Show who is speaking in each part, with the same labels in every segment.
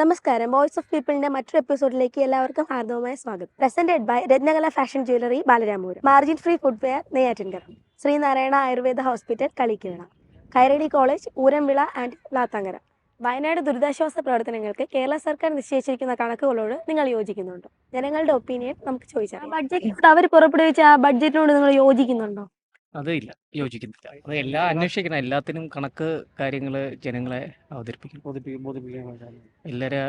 Speaker 1: നമസ്കാരം. Voice of പീപ്പിളിന്റെ മറ്റൊരു എപ്പിസോഡിലേക്ക് എല്ലാവർക്കും ഹാർദവമായ സ്വാഗതം. Presented by Ratnakala fashion jewellery Balaramapuram margin free footwear Neyyattinkara. Sreenarayana Ayurveda hospital കളിക്കിഴ Kairali college Uramvila and ലാത്താങ്കര. Wayanad ദുരിതാശ്വാസ പ്രവർത്തനങ്ങൾക്ക് കേരള സർക്കാർ നിശ്ചയിച്ചിരിക്കുന്ന കണക്കുകളോട് നിങ്ങൾ യോജിക്കുന്നുണ്ടോ? ജനങ്ങളുടെ ഒപ്പീനിയൻ നമുക്ക് ചോദിച്ചാൽ ബഡ്ജറ്റ് അവർ പുറപ്പെടുവിച്ച ആ ബഡ്ജറ്റിനോട് നിങ്ങൾ യോജിക്കുന്നുണ്ടോ?
Speaker 2: അത് ഇല്ല. യോജിക്കുന്നില്ല. അത് എല്ലാം അന്വേഷിക്കണം എല്ലാത്തിനും കണക്ക് കാര്യങ്ങൾ ജനങ്ങളെ അവതരിപ്പിക്കണം
Speaker 3: ബോധിപ്പിക്കും ബോധിപ്പിക്കാൻ
Speaker 2: എല്ലാരെ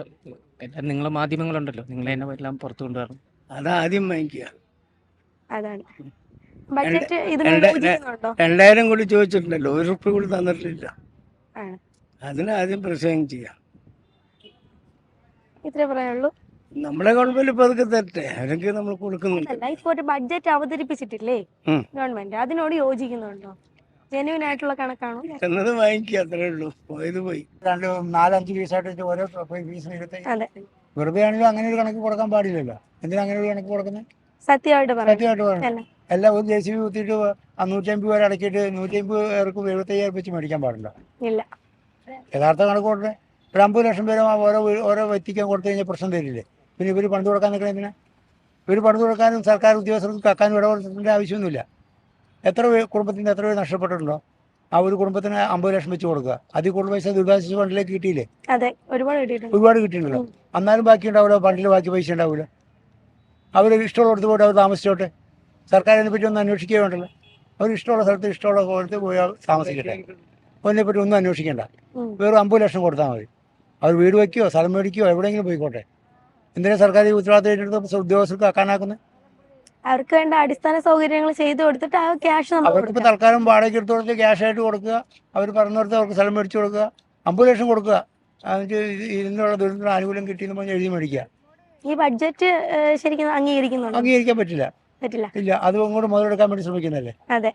Speaker 2: എല്ലാം നിങ്ങളെ മാധ്യമങ്ങളുണ്ടല്ലോ. നിങ്ങളെ തന്നെ എല്ലാം പുറത്തു കൊണ്ടുവരണം.
Speaker 3: അതാദ്യം വാങ്ങിക്കുക.
Speaker 1: അതാണ്. ബഡ്ജറ്റ് ഇതിനോട്
Speaker 3: രണ്ട്-
Speaker 1: യോജിക്കുന്നുണ്ടോ?
Speaker 3: രണ്ടായിരം കൂടി ചോദിച്ചിട്ടുണ്ടല്ലോ. ഒരു റുപ്യ കൂടി തന്നിട്ടില്ല.
Speaker 1: ആണ്.
Speaker 3: അതിന് ആദ്യം പ്രസംഗം ചെയ്യാം.
Speaker 1: ഇത്രേ പറയാനുള്ളൂ.
Speaker 3: നമ്മുടെ ഗവൺമെന്റ് ഇപ്പൊ അതൊക്കെ തരട്ടെ. അവരൊക്കെ നമ്മൾ കൊടുക്കുന്നുണ്ട്.
Speaker 1: ഇപ്പൊ ഒരു ബഡ്ജറ്റ് അവതരിപ്പിച്ചിട്ടില്ലേ ഗവൺമെന്റ് അതിനോട് യോജിക്കുന്നുണ്ടോ? ജെന്യൂൻ ആയിട്ടുള്ള കണക്കാണോ?
Speaker 3: എന്നത് വാങ്ങിക്കുക അത്രേ ഉള്ളൂ. പോയത് പോയി.
Speaker 4: രണ്ട് നാലഞ്ച് ഫീസായിട്ട് ഓരോ ഫീസ്
Speaker 1: അതെ.
Speaker 4: വെറുതെ ആണെങ്കിലും അങ്ങനെ ഒരു കണക്ക് കൊടുക്കാൻ പാടില്ലല്ലോ. എന്തിനാ അങ്ങനെ ഒരു കണക്ക് കൊടുക്കുന്നത്
Speaker 1: സത്യമായിട്ട്
Speaker 4: സത്യമായിട്ട് പറഞ്ഞു എല്ലാം ഒരു ജെ സി ബി കുത്തിയിട്ട് നൂറ്റമ്പത് പേര് അടക്കിയിട്ട് നൂറ്റമ്പത് പേർക്കും എഴുപത്തയ്യായിരം വെച്ച് മേടിക്കാൻ പാടില്ല.
Speaker 1: ഇല്ല.
Speaker 4: യഥാർത്ഥ കണക്ക് കൊടുക്കണേ ഒരു അമ്പത് ലക്ഷം പേരും ആ ഓരോ ഓരോ വ്യക്തിക്കും കൊടുത്തു കഴിഞ്ഞാൽ പ്രശ്നം തരില്ലേ? പിന്നെ ഇവർ പണിത് കൊടുക്കാൻ നിൽക്കണം എന്തിനാ? ഇവർ പണിത് കൊടുക്കാനും സർക്കാർ ഉദ്യോഗസ്ഥർക്ക് കക്കാനും ഇടപെടേണ്ട ആവശ്യമൊന്നുമില്ല. എത്ര കുടുംബത്തിന്റെ എത്ര പേര് നഷ്ടപ്പെട്ടിട്ടുണ്ടോ? ആ ഒരു കുടുംബത്തിന് അമ്പത് ലക്ഷം വെച്ച് കൊടുക്കുക. അതിൽ കൂടുതൽ പൈസ ദുരിതാശ്വാസ ഫണ്ടിലേക്ക് കിട്ടിയില്ലേ?
Speaker 1: അതെ ഒരുപാട് കിട്ടിയിട്ടുണ്ട്.
Speaker 4: ഒരുപാട് കിട്ടിയിട്ടുണ്ടല്ലോ. എന്നാലും ബാക്കി ഉണ്ടാവില്ല ഫണ്ടിൽ ബാക്കി പൈസ ഉണ്ടാവില്ല. അവർ ഇഷ്ടമുള്ള അടുത്ത് പോയിട്ട് അവർ താമസിച്ചോട്ടെ. സർക്കാർ അതിനെപ്പറ്റി ഒന്നും അന്വേഷിക്കുക വേണ്ടല്ലോ. അവർ ഇഷ്ടമുള്ള സ്ഥലത്ത് ഇഷ്ടമുള്ള സ്ഥലത്ത് പോയി താമസിക്കട്ടെ. അതിനെപ്പറ്റി ഒന്നും അന്വേഷിക്കേണ്ട. വെറും അമ്പത് ലക്ഷം കൊടുത്താൽ മതി. അവർ വീട് വയ്ക്കുകയോ സ്ഥലം മേടിക്കുകയോ എവിടെയെങ്കിലും പോയിക്കോട്ടെ. എന്തിനാ സർക്കാർ ഈ ഉത്തരവാദിത്തം ഏറ്റെടുത്ത് ഉദ്യോഗസ്ഥർക്ക് ആക്കാനാക്കുന്നത്
Speaker 1: അവർക്ക് വേണ്ട അടിസ്ഥാന സൗകര്യങ്ങൾ ചെയ്തു കൊടുത്തിട്ട് ആ ക്യാഷ്
Speaker 4: അവർക്കിപ്പോൾ. തൽക്കാലം വാടകയ്ക്ക് എടുത്തോടത്ത് ക്യാഷ് ആയിട്ട് കൊടുക്കുക. അവർ പറഞ്ഞിടത്ത് അവർക്ക് സ്ഥലം മേടിച്ചു കൊടുക്കുക. അമ്പത് ലക്ഷം കൊടുക്കുക. ഇതിനുള്ള ദുരിതത്തിന് ആനുകൂല്യം കിട്ടിയെന്ന് പറഞ്ഞ് എഴുതി മേടിക്കുക.
Speaker 1: ഈ ബഡ്ജറ്റ് ശരിക്കും അംഗീകരിക്കുന്നുണ്ടോ?
Speaker 4: അംഗീകരിക്കാൻ പറ്റില്ല.
Speaker 1: പറ്റില്ല.
Speaker 4: ഇല്ല അത് അങ്ങോട്ട് മുതലെടുക്കാൻ വേണ്ടി ശ്രമിക്കുന്നല്ലേ
Speaker 1: അതെ.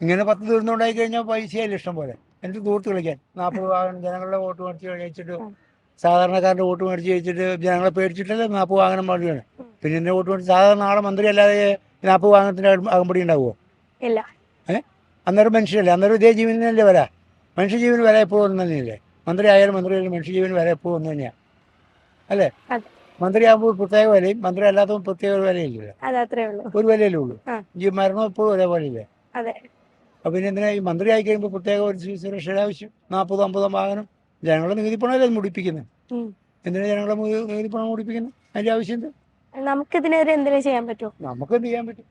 Speaker 4: ഇങ്ങനെ പത്ത് ദുരന്തം ഉണ്ടായി കഴിഞ്ഞാൽ പൈസയായില്ല ഇഷ്ടം പോലെ? എന്നിട്ട് തൂർത്ത് കളിക്കാൻ. നാൽപ്പത് വാഹനം ജനങ്ങളുടെ വോട്ട് മേടിച്ച് കഴിച്ചിട്ട്
Speaker 1: ഉം.
Speaker 4: സാധാരണക്കാരുടെ വോട്ട് മേടിച്ച് കഴിച്ചിട്ട് ജനങ്ങളെ പേടിച്ചിട്ടല്ലേ മാപ്പ് വാങ്ങണം പറഞ്ഞാണ് പിന്നെ എന്നെ വോട്ട് മേടിച്ച് സാധാരണ നാളെ മന്ത്രി അല്ലാതെ മാപ്പ് വാഹനത്തിന്റെ അകമ്പടി ഉണ്ടാവുമോ
Speaker 1: ഇല്ല.
Speaker 4: ഏഹ് അന്നേരം മനുഷ്യരല്ലേ അന്നേരം ഇതേ ജീവനല്ലേ വരാ? മനുഷ്യജീവന് വരെ എപ്പോഴും ഒന്ന് തന്നെയല്ലേ? മന്ത്രി ആയാലും മന്ത്രി ആയാലും മനുഷ്യജീവന് വരെ എപ്പോഴും ഒന്ന് തന്നെയാണ് അല്ലേ?
Speaker 1: മന്ത്രി
Speaker 4: മന്ത്രിയാകുമ്പോൾ പ്രത്യേക വിലയും മന്ത്രി അല്ലാത്തപ്പോൾ പ്രത്യേക ഒരു വിലയില്ലല്ലോ ഒരു വിലയല്ലേ ഉള്ളൂ. ഈ മരണം എപ്പോഴും ഒരേപോലെ ഇല്ലേ അപ്പൊ പിന്നെ എന്തിനാ ഈ മന്ത്രി ആയി കഴിയുമ്പോൾ പ്രത്യേക ഒരു സുരക്ഷയുടെ ആവശ്യം നാൽപ്പതും അമ്പതും വാഹനം ജനങ്ങളുടെ നികുതി പണമല്ലേ അത് മുടിപ്പിക്കുന്നത്
Speaker 1: എന്തിനാണ്
Speaker 4: എന്തിനാ ജനങ്ങളെ മു- നികുതി പണം മുടിപ്പിക്കുന്നത് അതിന്റെ ആവശ്യം എന്ത്
Speaker 1: നമുക്കിതിനെതിരെ എന്തെങ്കിലും ചെയ്യാൻ പറ്റുമോ
Speaker 4: നമുക്ക് എന്ത് ചെയ്യാൻ പറ്റും?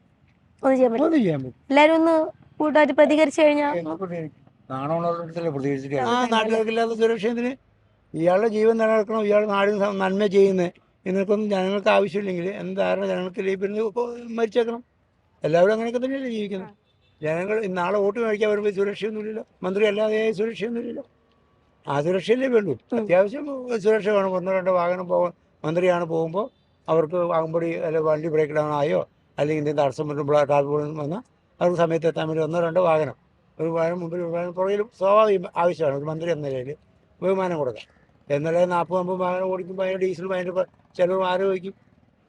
Speaker 1: ഒന്നും ചെയ്യാൻ പറ്റും.
Speaker 4: ഒന്നും ചെയ്യാൻ പറ്റും.
Speaker 1: എല്ലാരും ഒന്ന് കൂട്ടായിട്ട് പ്രതികരിച്ചു കഴിഞ്ഞാൽ
Speaker 4: നാണമുള്ളവരുടെ പ്രതികരിച്ചിട്ട് നാട്ടുകാർക്കില്ലാത്ത സുരക്ഷ എന്തിന് ഇയാളുടെ ജീവൻ നിലനിൽക്കണം ഇയാൾ നാടിന് നന്മ ചെയ്യുന്നത് ഇതിനൊക്കൊന്നും ജനങ്ങൾക്ക് ആവശ്യമില്ലെങ്കിൽ എന്താണ് ജനങ്ങൾക്ക് ഇപ്പോൾ മരിച്ചേക്കണം. എല്ലാവരും അങ്ങനെയൊക്കെ തന്നെയല്ലേ ജീവിക്കുന്നത് ജനങ്ങൾ നാളെ വോട്ട് മേടിക്കാൻ വരുമ്പോൾ സുരക്ഷയൊന്നുമില്ലല്ലോ. മന്ത്രി അല്ലാതെ സുരക്ഷയൊന്നുമില്ലല്ലോ. ആ സുരക്ഷയല്ലേ വേണ്ടൂ അത്യാവശ്യം സുരക്ഷ വേണം. ഒന്നോ രണ്ടോ വാഹനം പോകാൻ മന്ത്രിയാണ് പോകുമ്പോൾ അവർക്ക് വാങ്ങുമ്പടി അല്ല വണ്ടി ബ്രേക്ക് ഡൗൺ ആയോ അല്ലെങ്കിൽ എന്തെങ്കിലും തടസ്സം വരുമ്പോൾ ട്രാഫിക് വന്നാൽ അവർക്ക് സമയത്ത് എത്താൻ വേണ്ടി ഒന്നോ രണ്ടോ വാഹനം. ഒരു വാഹനം മുമ്പിൽ പുറകിലും സ്വാഭാവികം ആവശ്യമാണ്. ഒരു മന്ത്രി എന്ന നിലയിൽ ബഹുമാനം കൊടുക്കാം. എന്നാലേ നാൽപ്പത് അമ്പത് വാഹനം ഓടിക്കുമ്പോൾ അതിന്റെ ഡീസലും അതിന്റെ ചിലവ് ആരോപിക്കും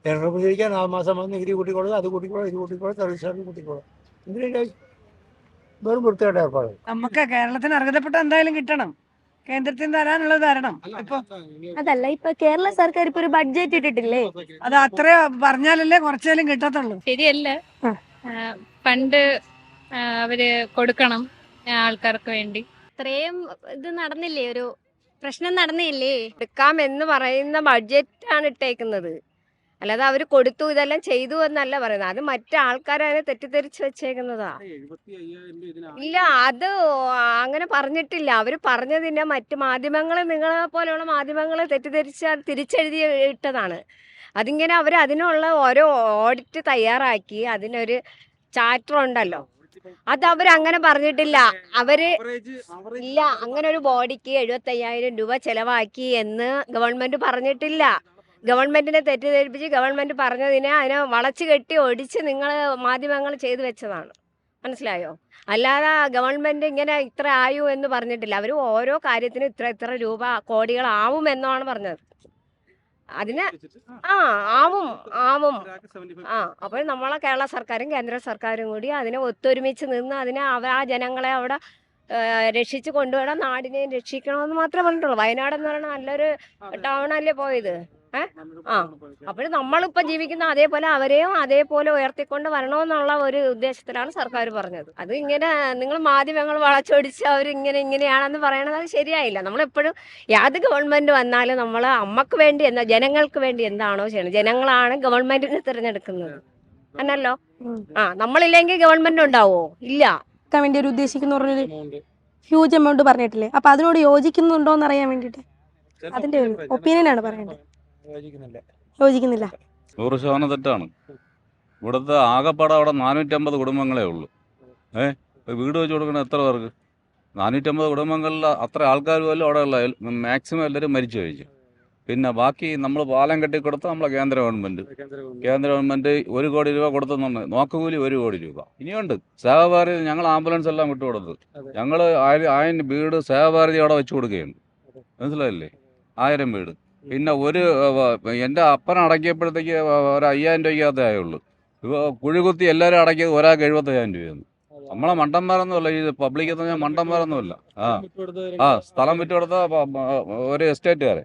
Speaker 4: ജനറൽ പ്രതികരിക്കാൻ ആ മാസം വന്ന് നികുതി കൂട്ടിക്കോളും അത് കൂട്ടിക്കോളും ഇത് കൂട്ടിക്കോളും സർവീസ് ചാർജ് കൂട്ടിക്കോളും എന്തിനാ വെറും വൃത്തിയായിട്ട് ഏർപ്പാട്
Speaker 5: നമുക്ക് കേരളത്തിന് അർഹതപ്പെട്ട എന്തായാലും കിട്ടണം. കേന്ദ്രത്തിൽ നിന്ന് തരാനുള്ളത് തരണം. ഇപ്പൊ
Speaker 1: അതല്ല ഇപ്പൊ കേരള സർക്കാർ ഇപ്പൊ ഒരു ബഡ്ജറ്റ് ഇട്ടിട്ടില്ലേ?
Speaker 5: അത് അത്ര പറഞ്ഞാലല്ലേ കുറച്ചേലും കിട്ടത്തുള്ളൂ.
Speaker 6: ശരിയല്ല.
Speaker 1: ആ,
Speaker 6: അവർ കൊടുക്കണം ആൾക്കാർക്ക് വേണ്ടി.
Speaker 7: ഇത്രയും ഇത് നടന്നില്ലേ? ഒരു പ്രശ്നം നടന്നില്ലേ? എടുക്കാം എന്ന് പറയുന്ന ബഡ്ജറ്റ് ആണ് ഇട്ടേക്കുന്നത്. അല്ലാതെ അവർ കൊടുത്തു ഇതെല്ലാം ചെയ്തു എന്നല്ല പറയുന്നത്. അത് മറ്റു ആൾക്കാരെ തെറ്റിദ്ധരിച്ച് വെച്ചേക്കുന്നതാ. ഇല്ല അത് അങ്ങനെ പറഞ്ഞിട്ടില്ല. അവർ പറഞ്ഞതിനെ മറ്റു മാധ്യമങ്ങളെ നിങ്ങളെ പോലെയുള്ള മാധ്യമങ്ങളെ തെറ്റിദ്ധരിച്ച് അത് തിരിച്ചെഴുതി ഇട്ടതാണ്. അതിങ്ങനെ അവർ അതിനുള്ള ഓരോ ഓഡിറ്റ് തയ്യാറാക്കി. അതിനൊരു ചാപ്റ്റർ ഉണ്ടല്ലോ അത് അവർ അങ്ങനെ പറഞ്ഞിട്ടില്ല. അവർ ഇല്ല അങ്ങനെ ഒരു ബോഡിക്ക് എഴുപത്തയ്യായിരം രൂപ ചെലവാക്കി എന്ന് ഗവൺമെന്റ് പറഞ്ഞിട്ടില്ല. ഗവൺമെന്റിനെ തെറ്റിദ്ധരിപ്പിച്ച് ഗവൺമെന്റ് പറഞ്ഞതിനെ അതിനെ വളച്ചു കെട്ടി ഒടിച്ച് നിങ്ങൾ മാധ്യമങ്ങൾ ചെയ്തു വെച്ചതാണ്. മനസ്സിലായോ? അല്ലാതെ ഗവൺമെന്റ് ഇങ്ങനെ ഇത്ര ആയു എന്ന് പറഞ്ഞിട്ടില്ല. അവർ ഓരോ കാര്യത്തിനും ഇത്ര ഇത്ര രൂപ കോടികളാവും എന്നാണ് പറഞ്ഞത്. അതിന് ആ ആവും ആവും. ആ അപ്പോൾ നമ്മളെ കേരള സർക്കാരും കേന്ദ്ര സർക്കാരും കൂടി അതിനെ ഒത്തൊരുമിച്ച് നിന്ന് അതിനെ അവ ആ ജനങ്ങളെ അവിടെ രക്ഷിച്ച് കൊണ്ടുപോകണം നാടിനെയും രക്ഷിക്കണമെന്ന് മാത്രമേ പറഞ്ഞിട്ടുള്ളൂ. വയനാട് എന്ന് പറയുന്നത് നല്ലൊരു ടൗൺ അല്ലേ പോയത്? ഏ? ആ. അപ്പോൾ നമ്മളിപ്പോൾ ജീവിക്കുന്ന അതേപോലെ അവരെയും അതേപോലെ ഉയർത്തിക്കൊണ്ട് വരണമെന്നുള്ള ഒരു ഉദ്ദേശത്തിലാണ് സർക്കാർ പറഞ്ഞത്. അത് ഇങ്ങനെ നിങ്ങൾ മാധ്യമങ്ങൾ വളച്ചൊടിച്ച് അവർ ഇങ്ങനെ ഇങ്ങനെയാണെന്ന് പറയണത് അത് ശരിയായില്ല. നമ്മളെപ്പോഴും യാത് ഗവൺമെന്റ് വന്നാലും നമ്മൾ അമ്മയ്ക്ക് വേണ്ടി എന്താ ജനങ്ങൾക്ക് വേണ്ടി എന്താണോ ചെയ്യണം ജനങ്ങളാണ് ഗവൺമെന്റിനെ തിരഞ്ഞെടുക്കുന്നത്.
Speaker 1: അല്ലല്ലോ
Speaker 7: ആ നമ്മളില്ലെങ്കിൽ ഗവൺമെന്റ് ഉണ്ടാവോ? ഇല്ല.
Speaker 1: വേണ്ടി ഒരു ഉദ്ദേശിക്കുന്ന പറഞ്ഞൊരു ഹ്യൂജ് എമൗണ്ട് പറഞ്ഞിട്ടില്ലേ? അപ്പൊ അതിനോട് യോജിക്കുന്നുണ്ടോ എന്ന് അറിയാൻ വേണ്ടിട്ട് അതിന്റെ ഒരു ഒപ്പീനിയൻ ആണ് പറയേണ്ടത്. യോജിക്കുന്നില്ല.
Speaker 8: നൂറ് ശതമാനം തെറ്റാണ്. ഇവിടുത്തെ ആകെപ്പാടെ അവിടെ നാനൂറ്റമ്പത് കുടുംബങ്ങളേ ഉള്ളൂ. ഏ? വീട് വെച്ച് കൊടുക്കണ എത്ര പേർക്ക്? നാനൂറ്റമ്പത് കുടുംബങ്ങളിൽ അത്ര ആൾക്കാർ പോലും അവിടെ ഉള്ള മാക്സിമം എല്ലാവരും മരിച്ചു കഴിച്ചു. പിന്നെ ബാക്കി നമ്മൾ പാലം കെട്ടി കൊടുത്ത നമ്മളെ കേന്ദ്ര ഗവൺമെന്റ്. കേന്ദ്ര ഗവൺമെന്റ്. ഒരു കോടി രൂപ കൊടുത്തുന്നുണ്ട്. നോക്കുകൂലി ഒരു കോടി രൂപ. ഇനിയുണ്ട്. സേവാഭാരതി ഞങ്ങൾ ആംബുലൻസ് എല്ലാം വിട്ടുകൊടുത്തു ഞങ്ങൾ ആയിരം ആയിരം വീട് സേവാഭാരതി അവിടെ വെച്ച് കൊടുക്കുകയുണ്ട്. മനസ്സിലായില്ലേ? ആയിരം വീട്. പിന്നെ ഒരു എന്റെ അപ്പൻ അടക്കിയപ്പോഴത്തേക്ക് ഒരു അയ്യായിരം രൂപയ്ക്കകത്തേ ആയുള്ളൂ. ഇപ്പോൾ കുഴികുത്തി എല്ലാവരും അടക്കിയത് ഒരാൾക്ക് എഴുപത്തയ്യായിരം രൂപയാണ് നമ്മളെ മണ്ടന്മാരൊന്നുമല്ല ഈ പബ്ലിക്കിൽ തന്നെ മണ്ടന്മാരൊന്നുമല്ല. ആ ആ സ്ഥലം വിറ്റ് കൊടുത്ത ഒരു എസ്റ്റേറ്റ് ഒരു എസ്റ്റേറ്റുകാരെ.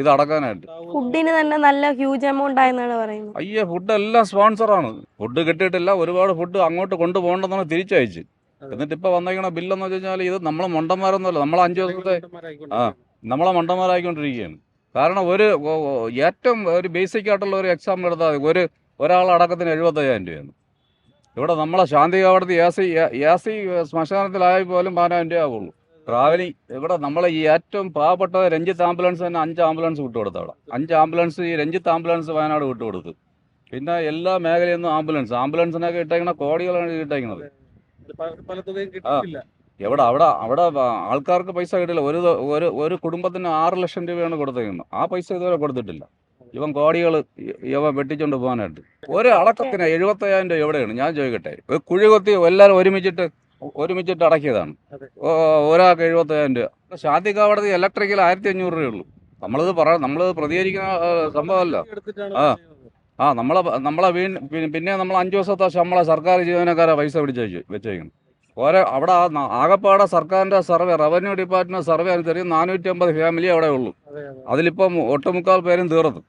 Speaker 8: ഇത് അടക്കാനായിട്ട്.
Speaker 1: ഫുഡിന് തന്നെ നല്ല ഹ്യൂജ് എമൗണ്ട് ആയെന്നാണ് പറയുന്നത്.
Speaker 8: അയ്യേ ഫുഡ് എല്ലാം സ്പോൺസറാണ് ഫുഡ് കിട്ടിയിട്ടില്ല ഒരുപാട് ഫുഡ് അങ്ങോട്ട് കൊണ്ടുപോകണ്ടെന്നാണ് തിരിച്ചയച്ച്. എന്നിട്ട് ഇപ്പൊ വന്നേക്കണ ബില്ലെന്ന് വെച്ച് കഴിഞ്ഞാൽ ഇത് നമ്മളെ മണ്ടന്മാരൊന്നുമല്ല നമ്മളെ അഞ്ചു ദിവസത്തെ ആ നമ്മളെ മണ്ടന്മാരായിക്കൊണ്ടിരിക്കുകയാണ്. കാരണം ഒരു ഏറ്റവും ഒരു ബേസിക് ആയിട്ടുള്ള ഒരു എക്സാം എടുത്താൽ ഒരു ഒരാളടക്കത്തിന് എഴുപത്തയ്യായിരം രൂപയാണ്. ഇവിടെ നമ്മളെ ശാന്തി കവടത്തി എ സി എ സി ശ്മശാനത്തിലായി പോലും പതിനായിരം രൂപ ആവുള്ളൂ. ട്രാവലിംഗ് ഇവിടെ നമ്മളെ ഈ ഏറ്റവും പാവപ്പെട്ട രഞ്ജിത്ത് ആംബുലൻസ് തന്നെ അഞ്ച് ആംബുലൻസ് വിട്ടുകൊടുത്ത അവിടെ. അഞ്ച് ആംബുലൻസ് ഈ രഞ്ജിത്ത് ആംബുലൻസ് വയനാട് വിട്ടുകൊടുത്തു പിന്നെ എല്ലാ മേഖലയിൽ നിന്നും ആംബുലൻസ്. ആംബുലൻസിനൊക്കെ ഇട്ടേക്കണ കോടികളാണ് ഇട്ടേക്കുന്നത് എവിടെ അവിടെ അവിടെ ആൾക്കാർക്ക് പൈസ കിട്ടില്ല. ഒരു ഒരു ഒരു കുടുംബത്തിന് ആറ് ലക്ഷം രൂപയാണ് കൊടുത്തേക്കുന്നത് ആ പൈസ ഇതുവരെ കൊടുത്തിട്ടില്ല. ഇവൻ കോടികൾ ഇവൻ വെട്ടിച്ചോണ്ട് പോകാനായിട്ട്. ഒരു അടക്കത്തിന് എഴുപത്തയ്യായിരം രൂപ എവിടെയാണ്? ഞാൻ ചോദിക്കട്ടെ. കുഴി കൊത്തി എല്ലാവരും ഒരുമിച്ചിട്ട് ഒരുമിച്ചിട്ട് അടക്കിയതാണ്. ഒരാൾക്ക് എഴുപത്തയ്യായിരം രൂപ. ശാന്തി കാവടത്തിൽ ഇലക്ട്രിക്കൽ ആയിരത്തി അഞ്ഞൂറ് രൂപയുള്ളൂ നമ്മളിത് പറ നമ്മളിത് പ്രതികരിക്കുന്ന സംഭവമല്ല. ആ ആ നമ്മളെ നമ്മളെ വീണ് പിന്നെ- നമ്മൾ അഞ്ചു ദിവസത്തെ ശമ്പള സർക്കാർ ജീവനക്കാരെ പൈസ പിടിച്ച് വെച്ച് വെച്ചേക്കണം ഓരോ അവിടെ ആകപ്പാടെ സർക്കാരിന്റെ സർവേ റവന്യൂ ഡിപ്പാർട്ട്മെന്റ് സർവേ അനുസരിച്ച് നാനൂറ്റി അമ്പത് ഫാമിലി അവിടെ ഉള്ളൂ. അതിലിപ്പം ഒട്ടുമുക്കാൽ പേരും തീർന്നു.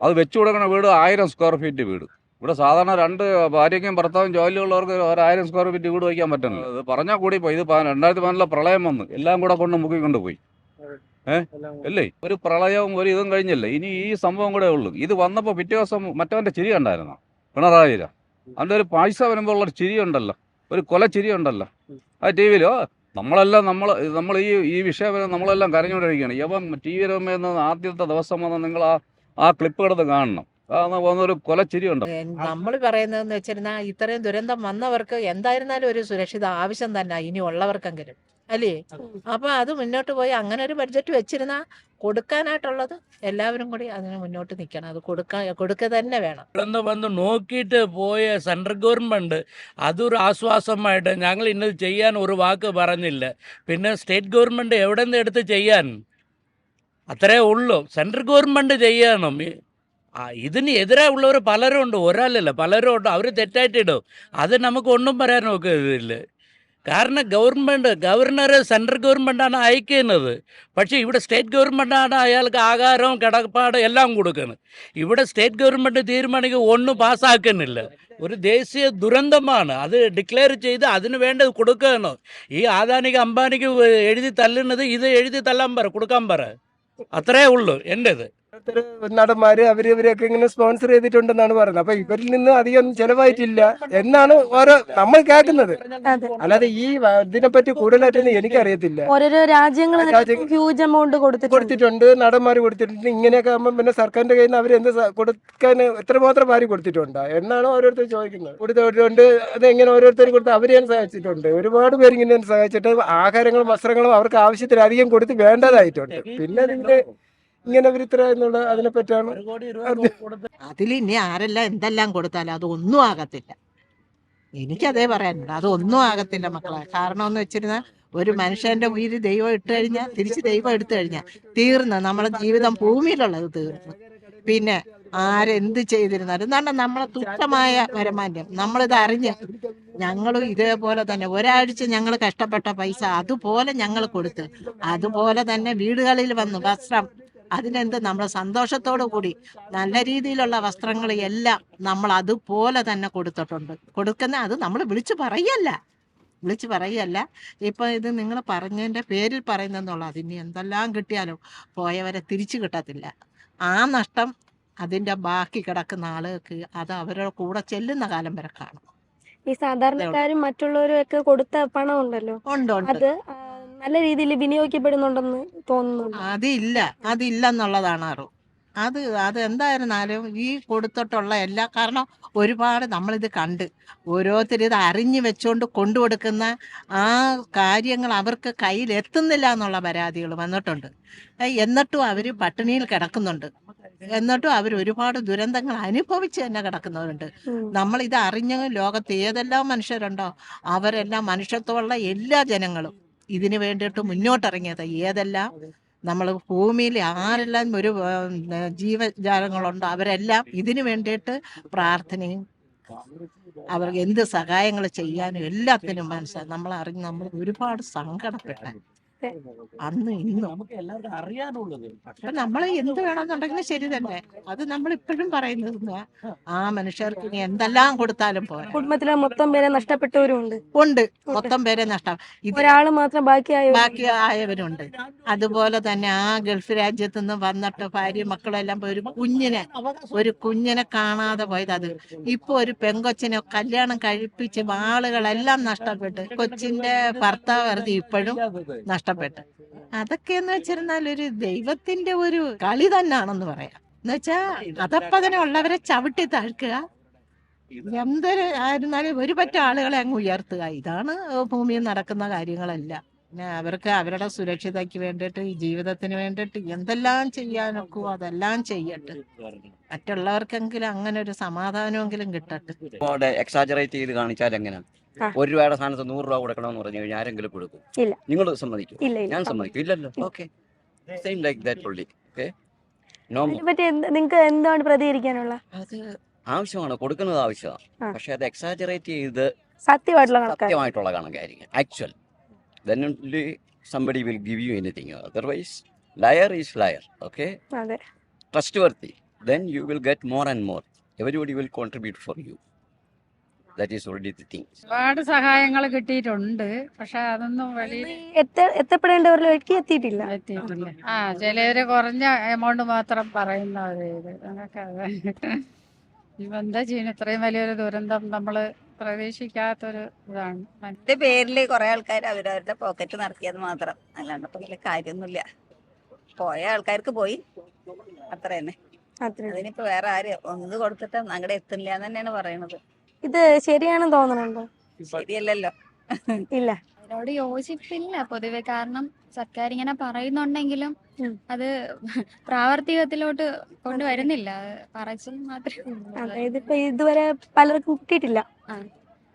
Speaker 8: അത് വെച്ചു കൊടുക്കുന്ന വീട് ആയിരം സ്ക്വയർ ഫീറ്റ് വീട്. ഇവിടെ സാധാരണ രണ്ട് ഭാര്യയ്ക്കും ഭർത്താവും ജോലിയുള്ളവർക്ക് ഒരായിരം സ്ക്വയർ ഫീറ്റ് വീട് വയ്ക്കാൻ പറ്റുന്നില്ല ഇത് പറഞ്ഞാൽ കൂടി പോയി. ഇത് രണ്ടായിരത്തി പതിനാലിലെ പ്രളയം വന്നു എല്ലാം കൂടെ കൊണ്ട് മുക്കി കൊണ്ടുപോയി ഏഹ് അല്ലേ ഒരു പ്രളയവും ഒരു ഇതും കഴിഞ്ഞല്ലേ? ഇനി ഈ സംഭവം കൂടെ ഉള്ളൂ. ഇത് വന്നപ്പോൾ പിറ്റേ ദിവസം മറ്റവന്റെ ചിരി കണ്ടായിരുന്നോ? പിണറായിര അതിന്റെ ഒരു പൈസ വരുമ്പോൾ ഉള്ളൊരു ചിരി ഉണ്ടല്ലോ. ഒരു കൊല ചിരി ഉണ്ടല്ലോ ആ ടി വിയിലോ? നമ്മളെല്ലാം നമ്മൾ നമ്മൾ ഈ ഈ വിഷയം നമ്മളെല്ലാം കരഞ്ഞുകൊണ്ടിരിക്കുകയാണ്. യവൻ ടി വി രമയെന്ന ആദ്യത്തെ ദിവസം വന്ന് നിങ്ങൾ ആ ആ ക്ലിപ്പ് കിടന്ന് കാണണം. കൊലച്ചിരി
Speaker 9: നമ്മൾ പറയുന്നതെന്ന് വെച്ചിരുന്നാൽ ഇത്രയും ദുരന്തം വന്നവർക്ക് എന്തായിരുന്നാലും ഒരു സുരക്ഷിത ആവശ്യം തന്നെ ഇനി ഉള്ളവർക്കെങ്കിലും. അല്ലേ? അപ്പൊ അത് മുന്നോട്ട് പോയി അങ്ങനെ ഒരു ബഡ്ജറ്റ് വെച്ചിരുന്ന കൊടുക്കാനായിട്ടുള്ളത് എല്ലാവരും കൂടി അതിന് മുന്നോട്ട് നിൽക്കണം അത് കൊടുക്കാൻ കൊടുക്കുക തന്നെ വേണം.
Speaker 10: ഇവിടുന്ന് വന്ന് നോക്കിയിട്ട് പോയ സെൻട്രൽ ഗവൺമെന്റ് അതൊരു ആശ്വാസമായിട്ട് ഞങ്ങൾ ഇന്നത് ചെയ്യാൻ ഒരു വാക്ക് പറഞ്ഞില്ല. പിന്നെ സ്റ്റേറ്റ് ഗവൺമെന്റ് എവിടെ നിന്ന് എടുത്ത് ചെയ്യാൻ? അത്രേ ഉള്ളൂ. സെൻട്രൽ ഗവൺമെന്റ് ചെയ്യണം. ഇതിന് എതിരെ ഉള്ളവർ പലരും ഉണ്ട്. ഒരാളല്ല പലരും ഉണ്ട്. അവർ തെറ്റായിട്ടിടും അത് നമുക്ക് ഒന്നും പറയാൻ നോക്കില്ല കാരണം ഗവൺമെന്റ് ഗവർണർ സെൻട്രൽ ഗവൺമെന്റാണ് അയക്കുന്നത്. പക്ഷേ ഇവിടെ സ്റ്റേറ്റ് ഗവൺമെന്റാണ് അയാൾക്ക് ആഹാരവും കിടപ്പാട് എല്ലാം കൊടുക്കുന്നത്. ഇവിടെ സ്റ്റേറ്റ് ഗവൺമെന്റ് തീരുമാനിക്കുക ഒന്നും പാസ്സാക്കുന്നില്ല. ഒരു ദേശീയ ദുരന്തമാണ്. അത് ഡിക്ലെയർ ചെയ്ത് അതിന് വേണ്ടത് കൊടുക്കുകയാണ്. ഈ ആദാനിക്ക് അംബാനിക്ക് എഴുതി തല്ലുന്നത് ഇത് എഴുതി തല്ലാൻ പറ കൊടുക്കാൻ പറ. അത്രേ ഉള്ളൂ എന്റെത്.
Speaker 3: നടന്മാര് അവർ ഇവരെയൊക്കെ ഇങ്ങനെ സ്പോൺസർ ചെയ്തിട്ടുണ്ടെന്നാണ് പറയുന്നത്. അപ്പൊ ഇവരിൽ നിന്ന് അധികം ചെലവായിട്ടില്ല എന്നാണ് ഓരോ നമ്മൾ കേൾക്കുന്നത്. അല്ലാതെ ഈ ഇതിനെ ഇതിനെപ്പറ്റി കൂടുതലായിട്ടൊന്നും എനിക്കറിയത്തില്ല.
Speaker 1: ഓരോരോ രാജ്യങ്ങൾ
Speaker 3: രാജ്യ-
Speaker 1: ഹ്യൂജ് എമൗണ്ട് കൊടുത്തിട്ടുണ്ട്
Speaker 3: നടന്മാര് കൊടുത്തിട്ടുണ്ട്. ഇങ്ങനെയൊക്കെ ആകുമ്പോൾ പിന്നെ സർക്കാരിന്റെ കയ്യിൽ നിന്ന് അവർ എന്ത് കൊടുക്കാൻ എത്രമാത്രം ഭാര്യ കൊടുത്തിട്ടുണ്ട്? എന്നാണ് ഓരോരുത്തർ ചോദിക്കുന്നത്. കൊടുത്തിട്ടുണ്ട് അത് എങ്ങനെ ഓരോരുത്തർ കൊടുത്ത് അവരെയും സഹായിച്ചിട്ടുണ്ട്. ഒരുപാട് പേര് ഇങ്ങനെ സഹായിച്ചിട്ട് ആഹാരങ്ങളും വസ്ത്രങ്ങളും അവർക്ക് ആവശ്യത്തിലധികം കൊടുത്ത് വേണ്ടതായിട്ടുണ്ട്. പിന്നെ ഇതിന്റെ ഇങ്ങനെ എന്നുള്ള അതിനെ പറ്റാണ്
Speaker 9: അതിൽ ഇനി ആരെല്ലാം എന്തെല്ലാം കൊടുത്താലും അതൊന്നും ആകത്തില്ല. എനിക്കതേ പറയാനുള്ളൂ അതൊന്നും ആകത്തില്ല മക്കളെ. കാരണം എന്ന് വെച്ചിരുന്നാൽ ഒരു മനുഷ്യന്റെ ഉയിര് ദൈവം ഇട്ട് കഴിഞ്ഞാൽ തിരിച്ച് ദൈവം എടുത്തു കഴിഞ്ഞാൽ തീർന്ന്. നമ്മളെ ജീവിതം ഭൂമിയിലുള്ളത് തീർന്നു. പിന്നെ ആരെന്ത് ചെയ്തിരുന്നാലും എന്താണ് നമ്മളെ തുച്ഛമായ വരുമാനം നമ്മളിത് അറിഞ്ഞ് ഞങ്ങളും ഇതേപോലെ തന്നെ ഒരാഴ്ച ഞങ്ങൾ കഷ്ടപ്പെട്ട പൈസ അതുപോലെ ഞങ്ങൾ കൊടുത്ത് അതുപോലെ തന്നെ വീടുകളിൽ വന്ന് വസ്ത്രം അതിനെന്ത് നമ്മൾ സന്തോഷത്തോടു കൂടി നല്ല രീതിയിലുള്ള വസ്ത്രങ്ങൾ എല്ലാം നമ്മൾ അതുപോലെ തന്നെ കൊടുത്തിട്ടുണ്ട്. കൊടുക്കുന്ന അത് നമ്മൾ വിളിച്ചു പറയല്ല. വിളിച്ചു പറയല്ല. ഇപ്പൊ ഇത് നിങ്ങൾ പറഞ്ഞതിന്റെ പേരിൽ പറയുന്നെന്നുള്ളത് ഇനി എന്തെല്ലാം കിട്ടിയാലും പോയവരെ തിരിച്ചു കിട്ടത്തില്ല. ആ നഷ്ടം അതിന്റെ ബാക്കി കിടക്കുന്ന ആളുകൾക്ക് അത് അവരുടെ കൂടെ ചെല്ലുന്ന കാലം വരെ കാണും.
Speaker 1: ഈ സാധാരണക്കാരും മറ്റുള്ളവരും ഒക്കെ കൊടുത്ത പണം ഉണ്ടല്ലോ
Speaker 9: ഉണ്ട് ഉണ്ട്.
Speaker 1: അത് നല്ല രീതിയിൽ വിനിയോഗിക്കപ്പെടുന്നുണ്ടെന്ന് തോന്നുന്നു
Speaker 9: അതില്ല അതില്ലെന്നുള്ളതാണ് അറു. അത് അത് എന്തായിരുന്നാലും ഈ കൊടുത്തിട്ടുള്ള എല്ലാ കാരണം ഒരുപാട് നമ്മളിത് കണ്ട് ഓരോരുത്തർ ഇത് അറിഞ്ഞു വെച്ചുകൊണ്ട് കൊണ്ടുകൊടുക്കുന്ന ആ കാര്യങ്ങൾ അവർക്ക് കയ്യിൽ എത്തുന്നില്ല എന്നുള്ള പരാതികൾ വന്നിട്ടുണ്ട്. എന്നിട്ടും അവർ പട്ടിണിയിൽ കിടക്കുന്നുണ്ട്. എന്നിട്ടും അവർ ഒരുപാട് ദുരന്തങ്ങൾ അനുഭവിച്ച് തന്നെ കിടക്കുന്നവരുണ്ട്. നമ്മൾ ഇത് അറിഞ്ഞ ലോകത്ത് ഏതെല്ലാം മനുഷ്യരുണ്ടോ? അവരെല്ലാം മനുഷ്യത്വമുള്ള എല്ലാ ജനങ്ങളും. ഇതിനു വേണ്ടിയിട്ട് മുന്നോട്ടിറങ്ങിയത്. ഏതെല്ലാം? നമ്മൾ ഭൂമിയിൽ ആരെല്ലാം ഒരു ജീവജാലങ്ങളുണ്ടോ അവരെല്ലാം ഇതിനു വേണ്ടിയിട്ട് പ്രാർത്ഥനയും അവർക്ക് എന്ത് സഹായങ്ങൾ ചെയ്യാനും എല്ലാത്തിനും മനസ്സിലായി നമ്മൾ അറിഞ്ഞ് നമ്മൾ ഒരുപാട് സങ്കടപ്പെട്ട. അന്ന് ഇന്ന്
Speaker 10: നമുക്ക് എല്ലാവർക്കും അറിയാനുള്ളത്.
Speaker 9: അപ്പൊ നമ്മൾ എന്ത് വേണമെന്നുണ്ടെങ്കിലും ശരി തന്നെ. അത് നമ്മൾ ഇപ്പോഴും പറയുന്നത് ആ. മനുഷ്യർക്ക് ഇനി എന്തെല്ലാം കൊടുത്താലും പോരാ.
Speaker 1: കുടുംബത്തിലെ മൊത്തം പേരെ നഷ്ടപ്പെട്ടവരുണ്ട്. ഉണ്ട്.
Speaker 9: മൊത്തം പേരെ നഷ്ടം.
Speaker 1: ഒരാൾ മാത്രം ബാക്കിയായ?
Speaker 9: ബാക്കി ആയവരുണ്ട്. അതുപോലെ തന്നെ ആ ഗൾഫ് രാജ്യത്ത് നിന്ന് വന്നിട്ട് ഭാര്യ മക്കളെല്ലാം പോയി ഒരു കുഞ്ഞിനെ ഒരു കുഞ്ഞിനെ കാണാതെ പോയത് അത്. ഇപ്പൊ ഒരു പെങ്കൊച്ചിനെ കല്യാണം കഴിപ്പിച്ച് ആളുകളെല്ലാം നഷ്ടപ്പെട്ട് കൊച്ചിന്റെ ഭർത്താവ് വെറുതെ ഇപ്പോഴും നഷ്ടപ്പെട്ട് അതൊക്കെ എന്ന് വെച്ചിരുന്നാൽ ഒരു ദൈവത്തിന്റെ ഒരു കളി തന്നെയാണെന്ന് പറയാം. എന്നുവെച്ചാ അതപ്പതിനെ ഉള്ളവരെ ചവിട്ടി താഴ്ക്കുക. എന്തൊരു ആയിരുന്നാലും ഒരു പറ്റം ആളുകളെ അങ്ങ് ഉയർത്തുക. ഇതാണ് ഭൂമിയിൽ നടക്കുന്ന കാര്യങ്ങളല്ല. പിന്നെ അവർക്ക് അവരുടെ സുരക്ഷിതയ്ക്ക് വേണ്ടിയിട്ട് ഈ ജീവിതത്തിന് വേണ്ടിയിട്ട് എന്തെല്ലാം ചെയ്യാനൊക്കെ അതെല്ലാം ചെയ്യട്ടെ. മറ്റുള്ളവർക്കെങ്കിലും അങ്ങനെ ഒരു സമാധാനമെങ്കിലും കിട്ടട്ടെ.
Speaker 11: എക്സാജറേറ്റ് ചെയ്ത് കാണിച്ചാൽ എങ്ങനെ
Speaker 1: ആ.
Speaker 11: ഒരു രൂപയുടെ സ്ഥാനത്ത് നൂറ് രൂപ കൊടുക്കണമെന്ന് പറഞ്ഞു കഴിഞ്ഞാൽ ആരെങ്കിലും കൊടുക്കും. നിങ്ങൾ സമ്മതിക്കും? ഞാൻ സമ്മതിക്കും. ഇല്ലല്ലോ. ഓക്കെ. സെയിം ലൈക്ക് ദാറ്റ് പുള്ളി ഓക്കെ
Speaker 1: നിങ്ങൾക്ക് എന്താണ് പ്രതികരിക്കാനുള്ള?
Speaker 11: അത് ആവശ്യമാണ്. കൊടുക്കുന്നത് ആവശ്യമാണ്. പക്ഷെ അത് എക്സാജറേറ്റ് ചെയ്ത്
Speaker 1: സത്യമായിട്ടുള്ള
Speaker 11: സത്യമായിട്ടുള്ള കണക്കായിരിക്കും actual then only somebody will give you anything. Otherwise liar is liar. Okay?
Speaker 1: അതെ.
Speaker 11: Trustworthy. Then you will get more and more. Everybody will contribute for you. That is already the thing.
Speaker 6: ഒരുപാട് സഹായങ്ങൾ കിട്ടിയിട്ടുണ്ട്. പക്ഷെ അതൊന്നും വെളിയിൽ
Speaker 1: എത്ത എത്തപ്പെടേണ്ടവരിലേക്ക് എത്തിയിട്ടില്ല.
Speaker 6: എത്തിയിട്ടില്ല. ആ ചിലര് കുറഞ്ഞ എമൗണ്ട് മാത്രം പറയുന്നവരേത് ഇവന്താ ചെയ്യുന്ന അതെ. ഇപ്പൊ എന്താ ചെയ്യുന്നത് ഇത്രയും വലിയൊരു ദുരന്തം നമ്മൾ പ്രതീക്ഷിക്കാത്തൊരു ഇതാണ്.
Speaker 12: എന്റെ പേരിൽ കുറെ ആൾക്കാർ അവരവരുടെ പോക്കറ്റ് നടത്തിയത് മാത്രം. അല്ലാണ്ട് ഇപ്പൊ വലിയ കാര്യമൊന്നുമില്ല പോയ ആൾക്കാർക്ക് പോയി. അത്ര തന്നെ
Speaker 1: അത്രേ. ഉള്ളൂ.
Speaker 12: അതിനിപ്പോ വേറെ ആരും ഒന്ന് കൊടുത്തിട്ട് അങ്ങടെ എത്തില്ല എന്ന് തന്നെയാണ് പറയണത്.
Speaker 1: ഇത് ശരിയാണെന്ന് തോന്നുന്നുണ്ടോ?
Speaker 12: ശരിയല്ലല്ലോ.
Speaker 1: ഇല്ല.
Speaker 6: അതിനോട് യോജിപ്പില്ല പൊതുവെ. കാരണം സർക്കാർ ഇങ്ങനെ പറയുന്നുണ്ടെങ്കിലും
Speaker 1: ഉം.
Speaker 6: അത് പ്രാവർത്തികത്തിലോട്ട് കൊണ്ടുവരുന്നില്ല. അത് പറച്ചിൽ മാത്രമേ ഉള്ളൂ.
Speaker 1: അതായത് ഇപ്പൊ ഇതുവരെ പലർക്കും കിട്ടിയിട്ടില്ല.
Speaker 6: ആ.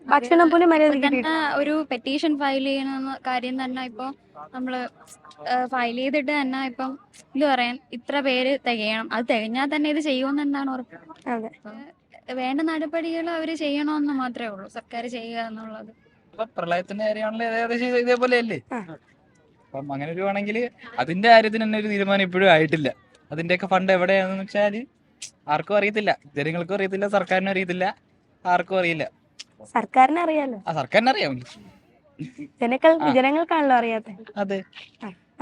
Speaker 1: ഭക്ഷണം പോലും മര്യാദ
Speaker 6: ഇപ്പൊ തന്നെ
Speaker 1: കിട്ടിയിട്ടില്ല.
Speaker 6: ഒരു പെറ്റീഷൻ ഫയൽ ചെയ്യണമെന്ന കാര്യം തന്നെ ഇപ്പൊ നമ്മൾ ഫയൽ ചെയ്തിട്ട് തന്നെ ഇപ്പം ഇത് പറയാൻ ഇത്ര പേര് തികയണം. അത് തികഞ്ഞാൽ തന്നെ ഇത് ചെയ്യുമെന്ന് എന്താണ് ഉറപ്പ്?
Speaker 1: അതെ.
Speaker 6: വേണ്ട നടപടികൾ അവർ ചെയ്യണമെന്ന് മാത്രമേ ഉള്ളൂ. സർക്കാർ ചെയ്യുക എന്നുള്ളത്.
Speaker 2: പ്രളയത്തിന്റെ കാര്യമാണല്ലോ ഏകദേശം ഇത് ഇതേപോലെ അല്ലേ. അപ്പം അങ്ങനെ ഒരു ആണെങ്കിൽ അതിന്റെ കാര്യത്തിന് തന്നെ ഒരു തീരുമാനം ഇപ്പോഴും ആയിട്ടില്ല. അതിന്റെയൊക്കെ ഫണ്ട് എവിടെയാണെന്ന് വെച്ചാൽ ആർക്കും അറിയത്തില്ല. ജനങ്ങൾക്കും അറിയത്തില്ല സർക്കാരിനും അറിയത്തില്ല ആർക്കും അറിയില്ല.
Speaker 1: സർക്കാരിനെ അറിയാലോ
Speaker 2: ആ സർക്കാരിന് അറിയാം
Speaker 1: ജനങ്ങൾ. ജനങ്ങൾക്കാണല്ലോ അറിയാത്ത.
Speaker 2: അതെ.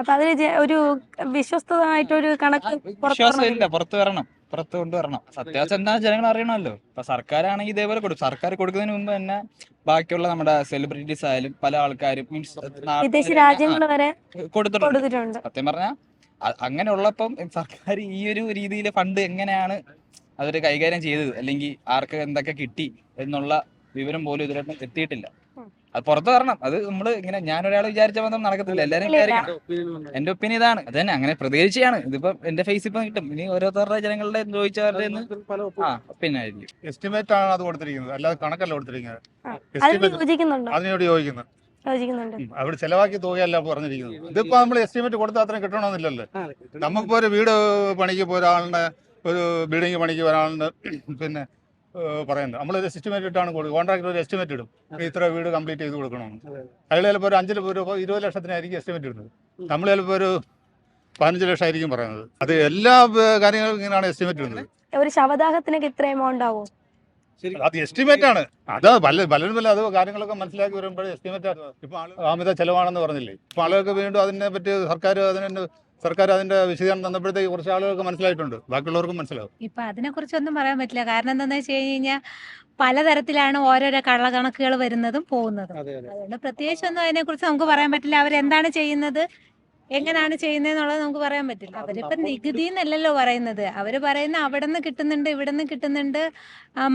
Speaker 1: അപ്പൊ അതിന് ഒരു വിശ്വസ്തമായിട്ടൊരു കണക്ക് പുറത്തു
Speaker 2: വിശ്വാസം ഇല്ല പുറത്ത് വരണം. പുറത്ത് കൊണ്ടുവരണം. സത്യാവസ്ഥ എന്താ ജനങ്ങൾ അറിയണമല്ലോ. ഇപ്പൊ സർക്കാരാണെങ്കിൽ ഇതേപോലെ കൊടുക്കും. സർക്കാർ കൊടുക്കുന്നതിന് മുമ്പ് തന്നെ ബാക്കിയുള്ള നമ്മുടെ സെലിബ്രിറ്റീസ് ആയാലും പല ആൾക്കാരും മീൻസ്
Speaker 1: വിദേശ രാജ്യങ്ങൾ വരെ
Speaker 2: കൊടുത്തിട്ടുണ്ട്. സത്യം പറഞ്ഞാ അങ്ങനെയുള്ളപ്പം സർക്കാർ ഈ ഒരു രീതിയിൽ ഫണ്ട് എങ്ങനെയാണ് അവർ കൈകാര്യം ചെയ്തത്? അല്ലെങ്കിൽ ആർക്ക് എന്തൊക്കെ കിട്ടി എന്നുള്ള വിവരം പോലും ഇതിലൊന്നും എത്തിയിട്ടില്ല. അത് പുറത്ത് വരണം. അത് നമ്മൾ ഇങ്ങനെ ഞാൻ ഒരാൾ വിചാരിച്ച ബന്ധം നടക്കത്തില്ല. എല്ലാരും. വിചാരിക്കണം എന്റെ ഒപ്പീനിയൻ ഇതാണ്. അത് തന്നെ. അങ്ങനെ പ്രതികരിച്ചാണ് ഇതിപ്പോ എന്റെ ഫേസ് ഇപ്പൊ കിട്ടും. ഇനി ഓരോരുത്തരുടെ ജനങ്ങളുടെ ചോദിച്ചവരുടെ ആ ആയിരിക്കും
Speaker 13: എസ്റ്റിമേറ്റ് ആണ് അത് കൊടുത്തിരിക്കുന്നത്. അല്ലാതെ കണക്കല്ല കൊടുത്തിരിക്കുന്നത്. അതിനോട് അവിടെ ചെലവാക്കിയ തുകയല്ല പറഞ്ഞിരിക്കുന്നത്. ഇതിപ്പോ നമ്മൾ എസ്റ്റിമേറ്റ് കൊടുത്താൽ അത്രയും കിട്ടണമെന്നില്ലല്ലോ. നമുക്കിപ്പോ ഒരു വീട് പണിക്ക് പോരാളിന്റെ ഒരു ബിൽഡിംഗ് പണിക്ക് വരാണെന്ന് പിന്നെ പറയുന്നത്. നമ്മളൊരു എസ്റ്റിമേറ്റ് ഇട്ടാണ് കൊടുക്കുക കോൺട്രാക്ടർ ഒരു എസ്റ്റിമേറ്റ് ഇടും. ഇത്ര വീട് കംപ്ലീറ്റ് ചെയ്ത് കൊടുക്കണമെന്ന് അയാൾ ചിലപ്പോൾ ഒരു അഞ്ച് ഒരു ഇരുപത് ലക്ഷത്തിനായിരിക്കും എസ്റ്റിമേറ്റ് ഇടുന്നത്. നമ്മൾ ചിലപ്പോൾ ഒരു പതിനഞ്ച് ലക്ഷം ആയിരിക്കും പറയുന്നത്. അത് എല്ലാ കാര്യങ്ങളും ഇങ്ങനെയാണ് എസ്റ്റിമേറ്റ് ഇടുന്നത്.
Speaker 1: ഒരു ശവദാഹത്തിനൊക്കെ ഇത്ര എമൗണ്ട് ആവും?
Speaker 13: അത് എസ്റ്റിമേറ്റ് ആണ്. അത് പല പലരും പല അത് കാര്യങ്ങളൊക്കെ മനസ്സിലാക്കി വരുമ്പോഴേ എസ്റ്റിമേറ്റ് ഇപ്പൊ അമിത ചെലവാണെന്ന് പറഞ്ഞില്ലേ. ഇപ്പൊ ആളുകൾക്ക് വീണ്ടും അതിനെ പറ്റി സർക്കാർ അതിന് സർക്കാർ അതിന്റെ വിശദീകരണം തന്നപ്പോഴത്തേക്ക് കുറച്ച് ആളുകൾക്ക് മനസ്സിലായിട്ടുണ്ട്. ബാക്കിയുള്ളവർക്കും മനസ്സിലാവും.
Speaker 14: ഇപ്പൊ അതിനെ കുറിച്ചൊന്നും പറയാൻ പറ്റില്ല. കാരണം എന്താണെന്ന് വെച്ച് കഴിഞ്ഞാൽ പലതരത്തിലാണ് ഓരോരോ കള്ളക്കണക്കുകൾ വരുന്നതും പോകുന്നതും. അതുകൊണ്ട് പ്രത്യേകിച്ചൊന്നും അതിനെക്കുറിച്ച് നമുക്ക് പറയാൻ പറ്റില്ല. അവരെന്താണ് ചെയ്യുന്നത്? എങ്ങനെയാണ് ചെയ്യുന്നത് എന്നുള്ളത് നമുക്ക് പറയാൻ പറ്റില്ല. അവരിപ്പം നികുതി എന്നല്ലല്ലോ പറയുന്നത്. അവർ പറയുന്ന അവിടെ നിന്ന് കിട്ടുന്നുണ്ട് ഇവിടെ നിന്ന് കിട്ടുന്നുണ്ട്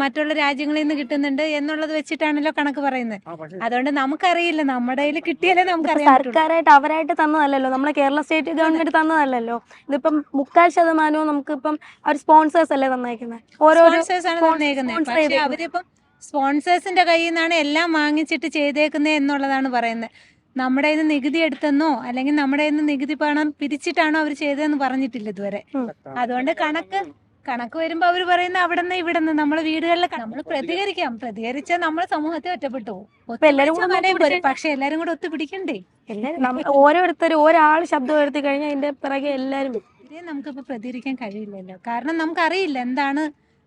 Speaker 14: മറ്റുള്ള രാജ്യങ്ങളിൽ നിന്ന് കിട്ടുന്നുണ്ട് എന്നുള്ളത് വെച്ചിട്ടാണല്ലോ കണക്ക് പറയുന്നത്. അതുകൊണ്ട് നമുക്കറിയില്ല. നമ്മുടെ കയ്യിൽ കിട്ടിയാലേ നമുക്ക്.
Speaker 1: സർക്കാരായിട്ട് അവരായിട്ട് തന്നതല്ലല്ലോ. നമ്മുടെ കേരള സ്റ്റേറ്റ് ഗവൺമെന്റ് തന്നതല്ലല്ലോ. ഇതിപ്പം മുക്കാൽ ശതമാനവും നമുക്കിപ്പം അവർ സ്പോൺസേഴ്സ് അല്ലേ തന്നേക്കുന്നത് ഓരോ.
Speaker 14: അവരിപ്പം സ്പോൺസേഴ്സിന്റെ കയ്യിൽ നിന്നാണ് എല്ലാം വാങ്ങിച്ചിട്ട് ചെയ്തേക്കുന്നത് എന്നുള്ളതാണ് പറയുന്നത് നമ്മുടെ കയ്യിൽ നിന്ന് നികുതി എടുത്തെന്നോ അല്ലെങ്കിൽ നമ്മുടെ കയ്യിൽ നിന്ന് നികുതി പണം പിരിച്ചിട്ടാണോ അവർ ചെയ്തതെന്ന് പറഞ്ഞിട്ടില്ല ഇതുവരെ അതുകൊണ്ട് കണക്ക് കണക്ക് വരുമ്പോ അവർ പറയുന്ന അവിടെ നിന്ന് ഇവിടെ നിന്ന് നമ്മളെ വീടുകളിൽ നമ്മൾ പ്രതികരിക്കാം പ്രതികരിച്ചാൽ നമ്മൾ സമൂഹത്തെ ഒറ്റപ്പെട്ടു പോകും. പക്ഷെ എല്ലാരും കൂടെ ഒത്തുപിടിക്കണ്ടേ
Speaker 1: ഓരോരുത്തരും ഒരാൾ ശബ്ദം ഉയർത്തി കഴിഞ്ഞാൽ അതിന്റെ പിറകെ എല്ലാരും വരും.
Speaker 14: ഇതേ നമുക്കിപ്പോ പ്രതികരിക്കാൻ കഴിയില്ലല്ലോ കാരണം നമുക്കറിയില്ല എന്താണ്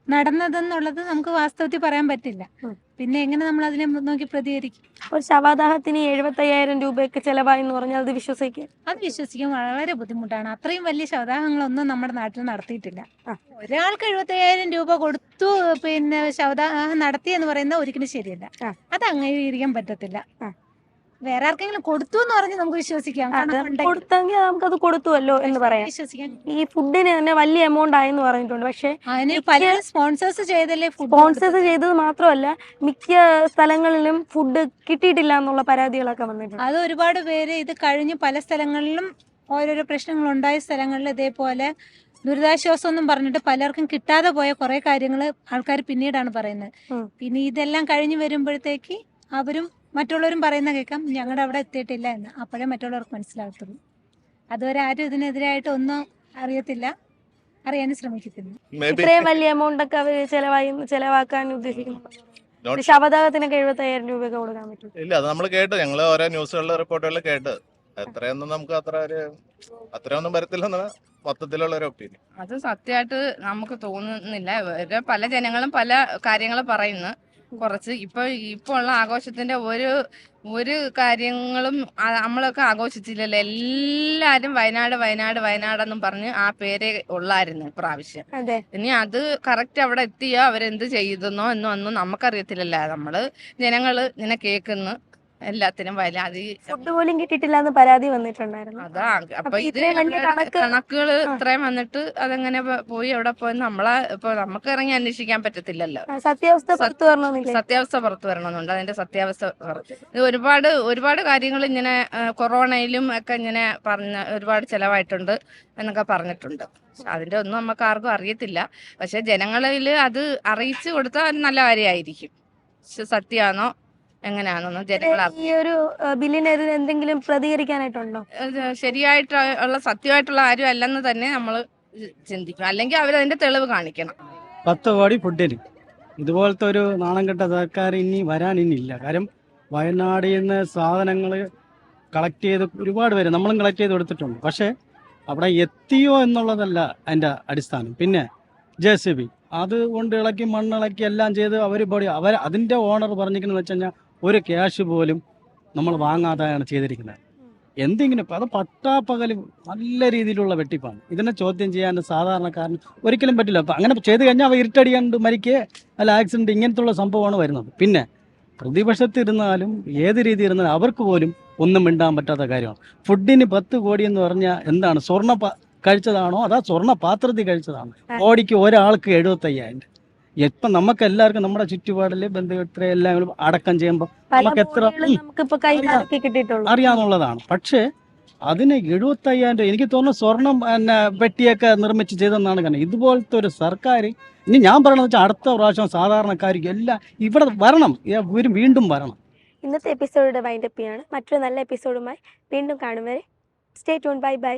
Speaker 14: നടന്നതെന്നുള്ളത് നമുക്ക് വാസ്തവത്തിൽ പറയാൻ പറ്റില്ല. പിന്നെ എങ്ങനെ നമ്മൾ അതിനെ നോക്കി പ്രതികരിക്കും
Speaker 1: ഒരു ശവദാഹത്തിന് എഴുപത്തയ്യായിരം രൂപയൊക്കെ ചെലവായി എന്ന് പറഞ്ഞാൽ അത് വിശ്വസിക്കുക
Speaker 14: അത് വിശ്വസിക്കാൻ വളരെ ബുദ്ധിമുട്ടാണ് അത്രയും വലിയ ശവദാഹങ്ങളൊന്നും നമ്മുടെ നാട്ടിൽ നടത്തിയിട്ടില്ല. ഒരാൾക്ക് എഴുപത്തയ്യായിരം രൂപ കൊടുത്തു പിന്നെ ശവദാഹം നടത്തി എന്ന് പറയുന്നത് ഒരിക്കലും ശരിയല്ല. അത് അംഗീകരിക്കാൻ പറ്റത്തില്ല. വേറെ ആർക്കെങ്കിലും കൊടുത്തു എന്ന് പറഞ്ഞ് നമുക്ക് വിശ്വസിക്കാം.
Speaker 1: കൊടുത്തെങ്കിൽ നമുക്ക് നമുക്കത് കൊടുത്തുവല്ലോ എന്ന് പറയാം.
Speaker 14: വിശ്വസിക്കാം
Speaker 1: ഈ ഫുഡിന് തന്നെ വലിയ എമൗണ്ട് ആയെന്ന് പറഞ്ഞിട്ടുണ്ട്. പക്ഷെ
Speaker 14: അതിന് പല സ്പോൺസേഴ്സ് ചെയ്തല്ലേ
Speaker 1: സ്പോൺസേഴ്സ് ചെയ്തത് മാത്രമല്ല മിക്ക സ്ഥലങ്ങളിലും ഫുഡ് കിട്ടിയിട്ടില്ല എന്നുള്ള പരാതികളൊക്കെ വന്നിട്ടുണ്ട്.
Speaker 14: അത് ഒരുപാട് പേര് ഇത് കഴിഞ്ഞ് പല സ്ഥലങ്ങളിലും ഓരോരോ പ്രശ്നങ്ങൾ ഉണ്ടായ സ്ഥലങ്ങളിൽ ഇതേപോലെ ദുരിതാശ്വാസം ഒന്നും പറഞ്ഞിട്ട് പലർക്കും കിട്ടാതെ പോയ കുറെ കാര്യങ്ങൾ ആൾക്കാർ പിന്നീടാണ് പറയുന്നത്. പിന്നെ ഇതെല്ലാം കഴിഞ്ഞു വരുമ്പോഴത്തേക്ക് അവരും മറ്റുള്ളവരും പറയുന്ന കേൾക്കാം. ഞങ്ങളുടെ അവിടെ എത്തിയിട്ടില്ല എന്ന്. അപ്പോഴേ മറ്റുള്ളവർക്ക് മനസ്സിലാകത്തുള്ളൂ. അതുവരെ ആരും ഇതിനെതിരായിട്ട് ഒന്നും അറിയത്തില്ല. അറിയാനും ശ്രമിക്കത്തില്ല.
Speaker 1: ഇത്രയും വലിയ എമൗണ്ട് ഒക്കെ അവർ ചെലവായി ചെലവാക്കാൻ ഉദ്ദേശിക്കുന്നു. ശവദാഹത്തിനൊക്കെ എഴുപത്തി അയ്യായിരം രൂപയൊക്കെ കൊടുക്കാൻ പറ്റും.
Speaker 13: ഇല്ല അത് നമ്മൾ കേട്ട്. ഞങ്ങൾ ഓരോ ന്യൂസുകളിലെ റിപ്പോർട്ടുകളിൽ കേട്ട്. എത്രയൊന്നും നമുക്ക് അത്ര ഒരു അത്രയൊന്നും വരത്തില്ലെന്നാണ് മൊത്തത്തിലുള്ള ഒരു ഒപ്പീനിയൻ
Speaker 6: അത് സത്യമായിട്ട് നമുക്ക് തോന്നുന്നില്ല. പല ജനങ്ങളും പല കാര്യങ്ങളും പറയുന്നു. കുറച്ച്. ഇപ്പൊ ഇപ്പൊ ഉള്ള ആഘോഷത്തിന്റെ ഒരു ഒരു കാര്യങ്ങളും നമ്മളൊക്കെ ആഘോഷിച്ചില്ലല്ലോ. എല്ലാരും വയനാട് വയനാട് വയനാടെന്നും പറഞ്ഞ് ആ പേരെ ഉള്ളായിരുന്നു
Speaker 1: പ്രാവശ്യം
Speaker 6: ഇനി അത് കറക്റ്റ് അവിടെ എത്തിയോ? അവരെന്ത് ചെയ്തെന്നോ എന്നോ ഒന്നും നമുക്കറിയത്തില്ലല്ലോ. നമ്മൾ ജനങ്ങൾ ഇങ്ങനെ കേൾക്കുന്നു. എല്ലാത്തിനും വല അത്
Speaker 1: ഫുഡ് പോലും കിട്ടിയിട്ടില്ല എന്ന് പരാതി വന്നിട്ടുണ്ടായിരുന്നു.
Speaker 6: അതാ അപ്പൊ ഇത് കണക്കുകൾ. ഇത്രയും വന്നിട്ട് അതെങ്ങനെ പോയി അവിടെ പോയി നമ്മളെ ഇപ്പൊ നമുക്ക് ഇറങ്ങി അന്വേഷിക്കാൻ പറ്റത്തില്ലല്ലോ.
Speaker 1: സത്യാവസ്ഥ പുറത്തു വരണമെന്നില്ല?
Speaker 6: സത്യാവസ്ഥ പുറത്തു വരണമെന്നുണ്ട്. അതിന്റെ സത്യാവസ്ഥ ഇത് ഒരുപാട് ഒരുപാട് കാര്യങ്ങൾ ഇങ്ങനെ കൊറോണയിലും ഒക്കെ ഇങ്ങനെ പറഞ്ഞ ഒരുപാട് ചെലവായിട്ടുണ്ട് എന്നൊക്കെ പറഞ്ഞിട്ടുണ്ട്. അതിന്റെ ഒന്നും നമുക്ക് ആർക്കും അറിയത്തില്ല. പക്ഷെ ജനങ്ങളിൽ അത് അറിയിച്ചു കൊടുത്താൽ നല്ല കാര്യമായിരിക്കും സത്യമാണോ എങ്ങനെയാണെന്നൊന്നും ജനങ്ങൾ
Speaker 1: ഈ ഒരു ബില്ലിനെതിരെ എന്തെങ്കിലും പ്രതികരിക്കാനായിട്ടുണ്ടോ?
Speaker 6: ശരിയായിട്ട് ഉള്ള സത്യമായിട്ടുള്ള ആരും അല്ലെന്ന് തന്നെ നമ്മൾ ചിന്തിക്കും അല്ലെങ്കിൽ അവരതിന്റെ തെളിവ് കാണിക്കണം.
Speaker 15: പത്ത് കോടി ഫുഡിന്. ഇതുപോലത്തെ ഒരു നാണം കെട്ട സർക്കാർ ഇനി വരാൻ ഇനി ഇല്ല. കാര്യം വയനാടിൽ നിന്ന് സാധനങ്ങൾ കളക്ട് ചെയ്ത് ഒരുപാട് പേര് നമ്മളും കളക്ട് ചെയ്ത് കൊടുത്തിട്ടുണ്ട്. പക്ഷേ അവിടെ എത്തിയോ എന്നുള്ളതല്ല അതിന്റെ അടിസ്ഥാനം. പിന്നെ ജെ സി ബി. അത് കൊണ്ട് ഇളക്കി മണ്ണിളക്കി എല്ലാം ചെയ്ത് അവർ ബോഡി അവർ അതിന്റെ ഓണർ പറഞ്ഞിരിക്കുന്നത് വെച്ച് കഴിഞ്ഞാൽ ഒരു ക്യാഷ് പോലും നമ്മൾ വാങ്ങാതെയാണ് ചെയ്തിരിക്കുന്നത്. എന്തെങ്കിലും അത് പട്ടാപ്പകലും നല്ല രീതിയിലുള്ള വെട്ടിപ്പാണ്. ഇതിനെ ചോദ്യം ചെയ്യാൻ സാധാരണക്കാരന് ഒരിക്കലും പറ്റില്ല. അപ്പം അങ്ങനെ ചെയ്ത് കഴിഞ്ഞാൽ അവ ഇരുട്ടടിയാണ്ട് മരിക്കുക അല്ല ആക്സിഡന്റ് ഇങ്ങനത്തുള്ള സംഭവമാണ് വരുന്നത്. പിന്നെ പ്രതിപക്ഷത്തിരുന്നാലും ഏത് രീതി ഇരുന്നാലും അവർക്ക് പോലും ഒന്നും മിണ്ടാൻ പറ്റാത്ത കാര്യമാണ്. ഫുഡിന് പത്ത് കോടി എന്ന് പറഞ്ഞാൽ എന്താണ്? സ്വർണ കഴിച്ചതാണോ? അതാ സ്വർണ പാത്രത്തിൽ കഴിച്ചതാണോ. കോടിക്ക് ഒരാൾക്ക് എഴുപത്തയ്യായിരം ഇപ്പം നമുക്ക് എല്ലാവർക്കും നമ്മുടെ ചുറ്റുപാടിലെ ബന്ധുക്കളെ എല്ലാം അടക്കം ചെയ്യുമ്പോൾ നമുക്ക് എത്ര അറിയാന്നുള്ളതാണ്. പക്ഷേ അതിന് എഴുപത്തയ്യായിരം രൂപ എനിക്ക് തോന്നുന്നു സ്വർണം പിന്നെ പെട്ടിയൊക്കെ നിർമ്മിച്ച് ചെയ്തെന്നാണ് കാരണം ഇതുപോലത്തെ ഒരു സർക്കാർ ഇനി ഞാൻ പറയണമെന്ന് വെച്ചാൽ അടുത്ത പ്രാവശ്യം സാധാരണക്കാർക്ക് എല്ലാം ഇവിടെ വരണം. ഇവരും വീണ്ടും വരണം.
Speaker 1: ഇന്നത്തെ എപ്പിസോഡ് വൈൻഡപ്പ് ചെയ്യാണ് മറ്റൊരു നല്ല എപ്പിസോഡുമായി വീണ്ടും കാണും വരെ. Stay tune bye bye.